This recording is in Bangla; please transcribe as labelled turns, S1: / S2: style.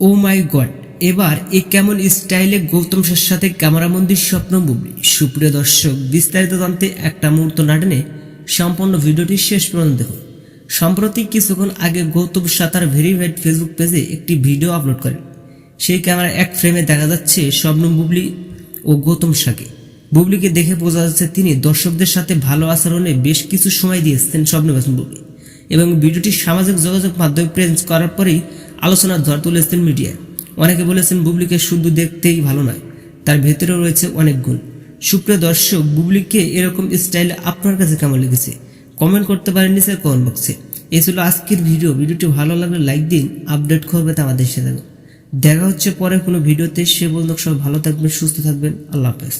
S1: ও মাই গড এবার এ কেমন স্টাইলে গৌতম সার সাথে ক্যামেরাবন্দির স্বপ্ন বুবলি সুপ্রিয় দর্শক, বিস্তারিত জানতে একটা মুহূর্ত না টেনে সম্পূর্ণ ভিডিওটি শেষ পর্যন্ত দেখুন। সম্প্রতি কিছুক্ষণ আগে গৌতম সাঁতার ভেরিফাইড ফেসবুক পেজে একটি ভিডিও আপলোড করেন। সেই ক্যামেরা এক ফ্রেমে দেখা যাচ্ছে শবনম বুবলি ও গৌতম সাকে। বুবলিকে দেখে বোঝা যাচ্ছে তিনি দর্শকদের সাথে ভালো আচরণে বেশ কিছু সময় দিয়েছেন স্বপ্ন হাসান বুবলি এবং ভিডিওটি সামাজিক যোগাযোগ মাধ্যমে প্রেজেন্ট করার পরেই আলোচনার ঝড় তুলেছেন মিডিয়ায় অনেকে বলেছেন, বুবলিকে শুধু দেখতেই ভালো নয়, তার ভেতরেও রয়েছে অনেক গুণ। সুপ্রিয় দর্শক, বুবলিকে এরকম স্টাইলে আপনার কাছে কেমন লেগেছে? কমেন্ট করতে পারেন নিচে কমেন্ট বক্সে। এই ছিল আজকের ভিডিও। ভিডিওটি ভালো লাগলে লাইক দিন, আপডেট করবে তা আমাদের সাথে দেখা হচ্ছে পরে কোনো ভিডিওতে। সে পর্যন্ত সব ভালো থাকবেন, সুস্থ থাকবেন। আল্লাহ হাফেজ।